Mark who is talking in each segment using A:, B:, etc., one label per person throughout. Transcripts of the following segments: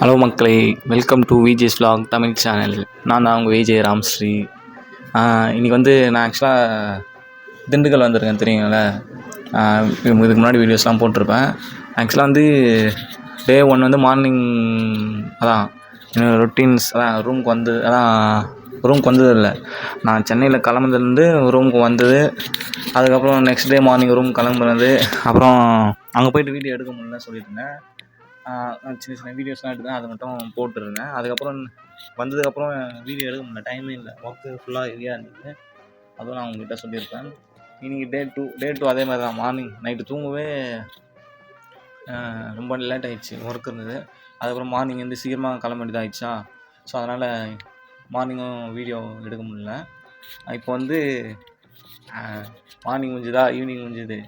A: Hello மக்களே welcome to Vijay's vlog Tamil channel நான் தான் உங்கள் விஜய் ராம்ஸ்ரீ. இன்றைக்கி வந்து நான் ஆக்சுவலாக திண்டுக்கல் வந்திருக்கேன் தெரியுங்கள? இதுக்கு முன்னாடி வீடியோஸ்லாம் போட்டிருப்பேன். ஆக்சுவலாக வந்து டே ஒன் வந்து மார்னிங் அதான் ரொட்டீன்ஸ் அதான் ரூமுக்கு வந்து அதான் ரூமுக்கு வந்தது இல்லை. நான் சென்னையில் கிளம்புனதுலேருந்து ரூமுக்கு வந்தது. அதுக்கப்புறம் நெக்ஸ்ட் டே மார்னிங் ரூம் கிளம்புனது. அப்புறம் அங்கே போயிட்டு வீடியோ எடுக்க முடியலன்னு சொல்லியிருந்தேன் சின்ன சின்ன வீடியோஸ்லாம் எடுத்தேன் அதை மட்டும் போட்டுருந்தேன். அதுக்கப்புறம் வந்ததுக்கப்புறம் வீடியோ எடுக்க முடியல. டைமே இல்லை. ஒர்க்கு ஃபுல்லாக ஹெவியாக இருந்தது. அதுவும் நான் உங்ககிட்ட சொல்லியிருப்பேன். இன்றைக்கி டே டூ டே டூ அதே மாதிரி தான். மார்னிங் நைட்டு தூங்கவே ரொம்ப லேட் ஆகிடுச்சு ஒர்க் இருந்தது. அதுக்கப்புறம் மார்னிங் வந்து சீக்கிரமாக கிளம்ப வேண்டியதாகிடுச்சா ஸோ அதனால் மார்னிங்கும் வீடியோ எடுக்க முடியல. இப்போ வந்து மார்னிங் முடிஞ்சுதா? ஈவினிங் முடிஞ்சுது.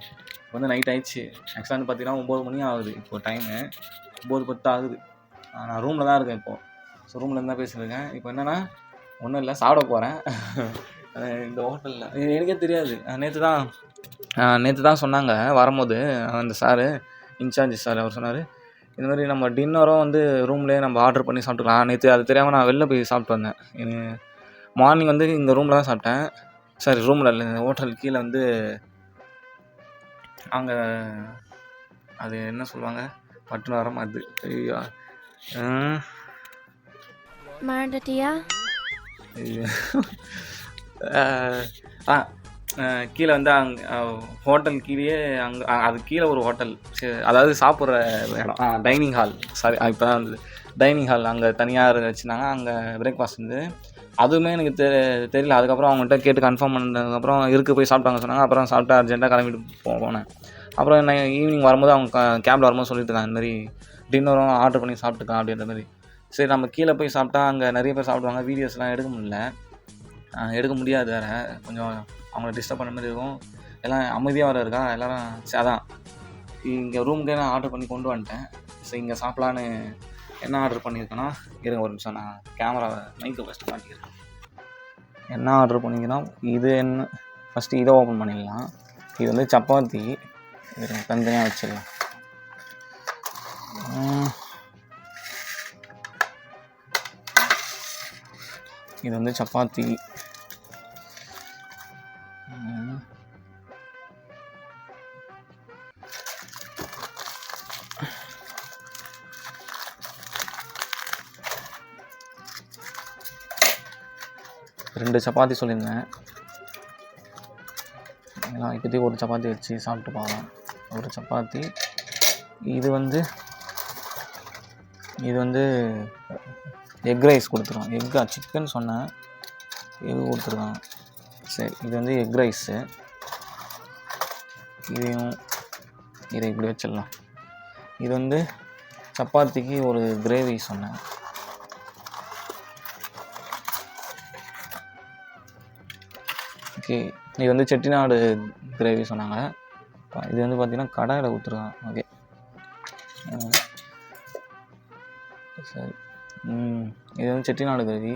A: இப்போ வந்து நைட் ஆயிடுச்சு. ஆக்சுவலாக வந்து பார்த்தீங்கன்னா ஒம்பது மணி ஆகுது. இப்போ டைமு ஒம்பது பத்து ஆகுது. நான் ரூமில் தான் இருக்கேன் இப்போது ஸோ ரூமில் இருந்தால் பேசியிருக்கேன் இப்போ என்னென்னா ஒன்றும் இல்லை சாப்பிட போகிறேன் இந்த ஹோட்டலில் எனக்கே தெரியாது. நேற்று தான் நேற்று தான் சொன்னாங்க. வரும்போது அந்த சாரு இன்சார்ஜ் சார் அவர் சொன்னார் இந்த மாதிரி நம்ம டின்னரும் வந்து ரூம்லேயே நம்ம ஆர்டர் பண்ணி சாப்பிட்டுக்கலாம். நேற்று அது தெரியாமல் நான் வெளில போய் சாப்பிட்டு வந்தேன். மார்னிங் வந்து இந்த ரூமில் தான் சாப்பிட்டேன். சாரி ரூமில் இல்லை இந்த ஹோட்டல் கீழே வந்து அங்கே அது என்ன சொல்லுவாங்க? பட்டுன்னு வர மாதிரி ஐயோ. ஆ,
B: மறந்துட்டியா.
A: ஆ, கீழே வந்து அங்கே ஹோட்டல் கீழேயே அங்கே அது கீழே ஒரு ஹோட்டல். அதாவது சாப்பிட்ற இடம். ஆ டைனிங் ஹால் சாரி இப்போ தான் வந்தது. டைனிங் ஹால் அங்கே தனியாக வச்சுருந்தாங்க. அங்கே பிரேக்ஃபாஸ்ட் இருந்து அதுவுமே எனக்கு தெ தெரியல. அதுக்கப்புறம் அவங்கள்ட்ட கேட்டு கன்ஃபார்ம் பண்ணதுக்கப்புறம் இருக்கு போய் சாப்பிட்டாங்க சொன்னாங்க. அப்புறம் சாப்பிட்டு அர்ஜென்ட்டாக கிளம்பிட்டு போனேன். அப்புறம் என்ன ஈவினிங் வரும்போது அவங்க கேபில் வரும்போது சொல்லிட்டு இருக்காங்க இந்த மாதிரி டின்னரும் ஆர்டர் பண்ணி சாப்பிட்டுக்கலாம் அப்படின்ற மாதிரி. சரி நம்ம கீழே போய் சாப்பிட்டா அங்கே நிறைய பேர் சாப்பிடுவாங்க வீடியோஸ்லாம் எடுக்க முடியல. எடுக்க முடியாது வேறு. கொஞ்சம் அவங்கள டிஸ்டர்ப் பண்ண மாதிரி இருக்கும். எல்லாம் அமைதியாக வர இருக்கா? எல்லோரும் சரி அதான். இங்கே ரூமுக்கே நான் ஆர்டர் பண்ணி கொண்டு வந்துட்டேன். ஸோ இங்கே சாப்பிட்லான்னு என்ன ஆர்டர் பண்ணியிருக்கேன்னா இருங்க ஒரு நிமிஷம் நான் கேமராவை மைக்கை ஃபஸ்ட்டு காட்டியிருக்கேன் என்ன ஆர்டர் பண்ணிக்கிறோம்? இது என்ன ஃபஸ்ட்டு இதை ஓப்பன் பண்ணிடலாம். இது வந்து சப்பாத்தி. தனித்தனியாக வச்சிடலாம். இது வந்து சப்பாத்தி. ரெண்டு சப்பாத்தி சொல்லியிருந்தேன். இப்போதைக்கு ஒரு சப்பாத்தி வச்சு சாப்பிட்டு பார்க்கலாம். ஒரு சப்பாத்தி. இது வந்து இது வந்து எக் ரைஸ் கொடுத்துருவோம் எக்கா சிக்கன் சொன்னேன். எக் கொடுத்துருக்கான். சரி இது வந்து எக் ரைஸு. இதையும் இதை இப்படி வச்சிடலாம். இது வந்து சப்பாத்திக்கு ஒரு கிரேவி சொன்னேன். ஓகே இது வந்து செட்டிநாடு கிரேவி சொன்னாங்க. இது வந்து பார்த்திங்கன்னா கடாயில் ஊற்றுருக்காங்க ஓகே சரி. இது வந்து செட்டிநாடு கிரேவி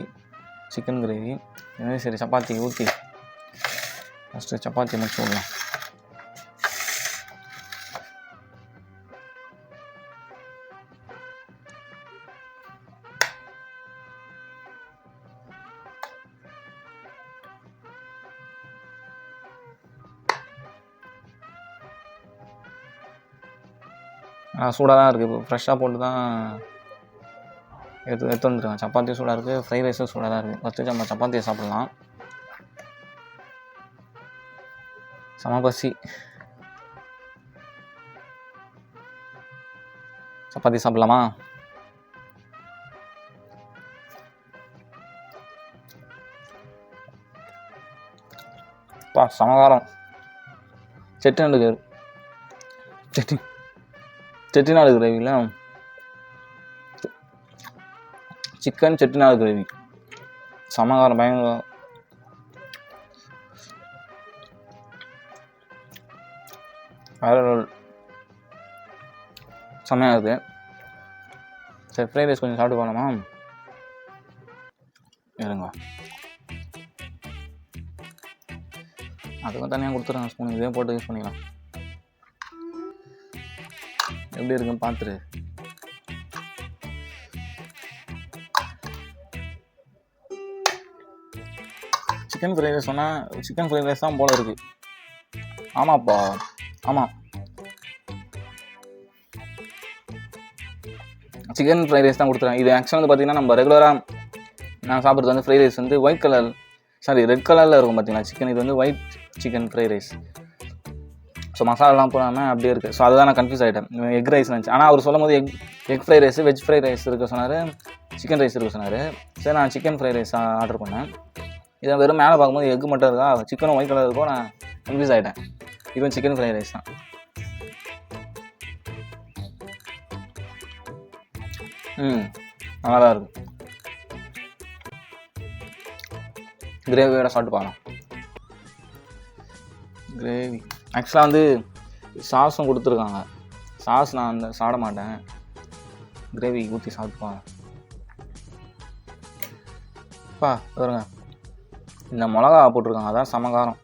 A: சிக்கன் கிரேவி. இது வந்து சரி சப்பாத்தி. ஊற்றி ஃபஸ்ட்டு சப்பாத்தி முடிச்சு விடலாம் சூடாக தான் இருக்குது இப்போ ஃப்ரெஷ்ஷாக போட்டு தான் எடுத்து எடுத்து வந்துருக்கேன். சப்பாத்தியும் சூடாக இருக்குது ஃப்ரைட் ரைஸும் சூடாக தான் இருக்குது ஃபஸ்ட்டு நம்ம சப்பாத்தியை சாப்பிட்லாம். செம பசி. சப்பாத்தி சாப்பிட்லாமா? பா சமகாரம் செட்டிநாடு கிரேவி செட்டி. செட்டிநாடு கிரேவியில் சிக்கன் செட்டிநாடு கிரேவி. சமகாரம் பயங்கர. வேற செம்மையாக இருக்குது சரி ஃப்ரைட் ரைஸ் கொஞ்சம் சாப்பிட்டு போகலாமா இருங்க. அதுக்கும் தனியாக கொடுத்துருங்க ஸ்பூன் இதே போட்டு யூஸ் பண்ணிக்கலாம். எப்படி இருக்கும் பார்த்துரு சிக்கன் ஃப்ரைட் ரைஸ் சொன்னால் சிக்கன் ஃப்ரைட் ரைஸ் தான் போல் இருக்குது ஆமாப்பா ஆமாம் சிக்கன் ஃப்ரைட் ரைஸ் தான் கொடுத்துறேன் இது ஆக்சுவலாக வந்து பார்த்தீங்கன்னா நம்ம ரெகுலராக நான் சாப்பிட்றது வந்து ஃப்ரைட் ரைஸ் வந்து ஒயிட் கலர் சாரி ரெட் கலரில் இருக்கும் பார்த்தீங்கன்னா சிக்கன் இது வந்து white chicken fried rice so மசாலாலாம் போடாமல் அப்படியே இருக்குது ஸோ அதுதான் நான் கன்ஃபியூஸ் ஆகிட்டேன் எக் ரைஸ் இருந்துச்சு ஆனால் அவர் சொல்லும் போது egg egg fry rice veg fry rice இருக்க சொன்னார். சிக்கன் ரைஸ் இருக்க சொன்னார். சரி நான் சிக்கன் ஃப்ரைட் ரைஸ் ஆர்டர் பண்ணேன். இதை வெறும் மேலே பார்க்கும்போது எக் மட்டும் இருக்கா? சிக்கனும் ஒயிட் கலர் இருக்கும் நான் கன்ஃபியூஸ் ஆகிட்டேன் இதுவும் சிக்கன் ஃப்ரைட் ரைஸ் தான். ம் நல்லா தான் இருக்கும் கிரேவியோட சாப்பிட்டு பார்க்கலாம். கிரேவி ஆக்சுவலாக வந்து சாஸும் கொடுத்துருக்காங்க. சாஸ் நான் அந்த சாப்பிட மாட்டேன். கிரேவி ஊற்றி சாப்பிட்டுப்பாங்க பா பாருங்க. இந்த மிளகா போட்டிருக்காங்க. அதான் சமகாரம்.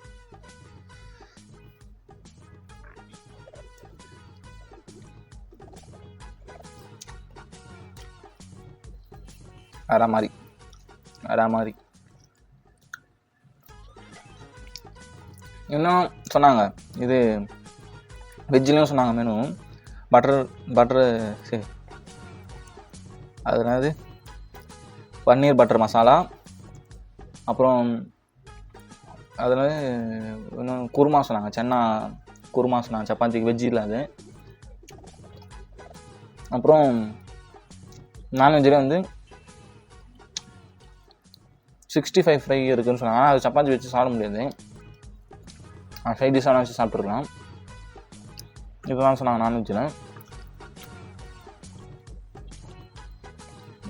A: வேற மாதிரி. வேற மாதிரி. இன்னும் சொன்னாங்க. இது வெஜ்லேயும் சொன்னாங்க மெனு பட்டர் பட்டர் சரி அது என்னது? பன்னீர் பட்டர் மசாலா. அப்புறம் அதில் இன்னும் குருமா சொன்னாங்க. சென்னா குருமா சொன்னாங்க. சப்பாத்திக்கு வெஜ் இல்லை அது. அப்புறம் நான்வெஜ்ஜில் வந்து சிக்ஸ்டி ஃபைவ் ஃப்ரை இருக்குதுன்னு சொன்னாங்க. ஆனால் அது சப்பாத்தி வச்சு சாப்பிட முடியாது. சைட் டிஷ்ஷாக வச்சு சாப்பிட்ருக்கலாம் இதுதான் சொன்னாங்க நான்வெஜ்ஜில்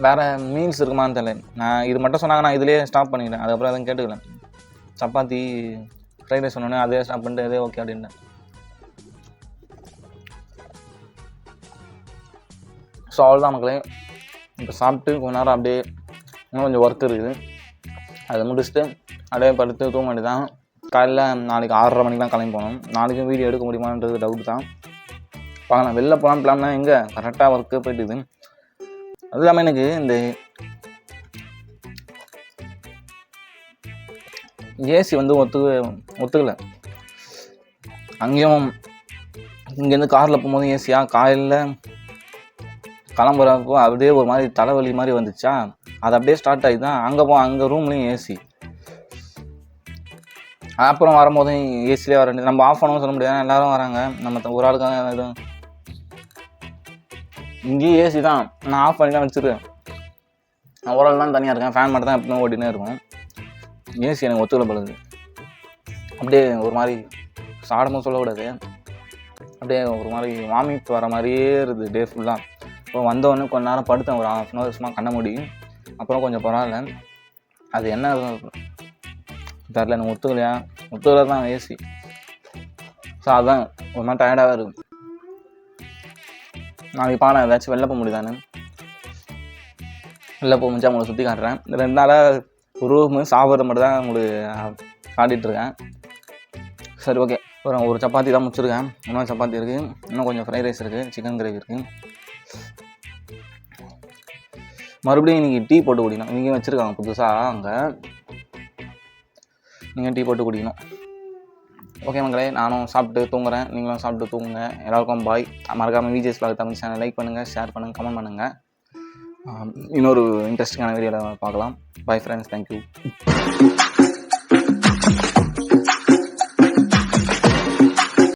A: வேறு மீல்ஸ் இருக்குமான்னு தெரியல. நான் இது மட்டும் சொன்னாங்க நான் இதுலேயே ஸ்டாப் பண்ணிக்கிறேன் அதுக்கப்புறம் எதுவும் கேட்டுக்கல. சப்பாத்தி ஃப்ரைட் ரைஸ் சொன்னோன்னே அதே ஸ்டாப் பண்ணிட்டு அதே ஓகே அப்படின்ட்டேன். ஸோ அவ்வளோதான் மக்களே. இப்போ சாப்பிட்டு கொஞ்ச நேரம் அப்படியே இன்னும் கொஞ்சம் ஒர்க் இருக்குது. அதை முடிச்சுட்டு அப்படியே படுத்து தூங்க வேண்டியதான் காலையில் நாளைக்கு ஆறரை மணிக்கெலாம் கிளம்பி போகணும். நாளைக்கும் வீடியோ எடுக்க முடியுமான்றது டவுட் தான். பார்க்கலாம் வெளில போகலாம் பிளான்னா எங்கே? கரெக்டாக ஒர்க்கு போயிட்டுது அது இல்லாமல் எனக்கு இந்த ஏசி வந்து ஒத்துக்க ஒத்துக்கலை. அங்கேயும் இங்கேருந்து காரில் போகும்போது ஏசியா காலையில் கிளம்புறப்போ அப்படியே ஒரு மாதிரி தலைவலி மாதிரி வந்துச்சா? அது அப்படியே ஸ்டார்ட் ஆகி தான் அங்கே போ அங்கே ரூம்லேயும் ஏசி அப்புறம் வரும்போதும் ஏசிலே வர வேண்டியது. நம்ம ஆஃப் பண்ணவும் சொல்ல முடியாது. எல்லாரும் வராங்க. நம்ம ஒரு ஆளுக்காக எதுவும் இங்கேயும் ஏசி தான். நான் ஆஃப் பண்ணி தான் வச்சுருக்கேன். நான் ஒரு ஆள் தான் தனியாக இருக்கேன். ஃபேன் மட்டும் தான் எப்பவுமே ஓடினே இருக்கும். ஏசி எனக்கு ஒத்துக்கல பழுது அப்படியே ஒரு மாதிரி சாடமும் சொல்லக்கூடாது. அப்படியே ஒரு மாதிரி வாமிட் வர மாதிரியே இருக்குது டே ஃபுல்லாக இப்போ வந்தவொடனே கொஞ்ச நேரம் படுத்தேன். ஒரு ஹாஃப் அன் ஹவர் சும்மா கண்ண முடியும் அப்புறம் கொஞ்சம் பரவாயில்ல. அது என்ன தெரில எனக்கு ஒத்துக்கலையா? ஒத்துக்கல தான் ஏசி ஸோ அதான் ஒரு மாதிரி டயர்டாக இருக்கும். நாளைக்கு பாக்கலாம் ஏதாச்சும் வெளில போக முடியுதானு வெளில போக முடிஞ்சா உங்களை சுற்றி காட்டுறேன். இந்த ரெண்டு நாளாக ரூமு சாப்பிட்ற மட்டும் தான் உங்களுக்கு காட்டிகிட்ருக்கேன் சரி ஓகே ஒரு ஒரு சப்பாத்தி தான் முடிச்சிருக்கேன். இன்னும் சப்பாத்தி இருக்குது இன்னும் கொஞ்சம் ஃப்ரைட் ரைஸ் இருக்குது சிக்கன் கிரேவி இருக்குது மறுபடியும் இன்றைக்கி டீ போட்டு குடிக்கணும். இங்கே வச்சுருக்காங்க புதுசாக அங்கே. நீங்கள் டீ போட்டு குடிக்கணும். ஓகே மக்களே நானும் சாப்பிட்டு தூங்குறேன். நீங்களும் சாப்பிட்டு தூங்குங்க. எல்லாருக்கும் பாய் மறக்காமல் VGS vlog Tamil channel like பண்ணுங்கள் ஷேர் பண்ணுங்கள் கமெண்ட் பண்ணுங்கள் இன்னொரு இன்ட்ரெஸ்டிங்கான வீடியோவில் பார்க்கலாம். Bye friends thank you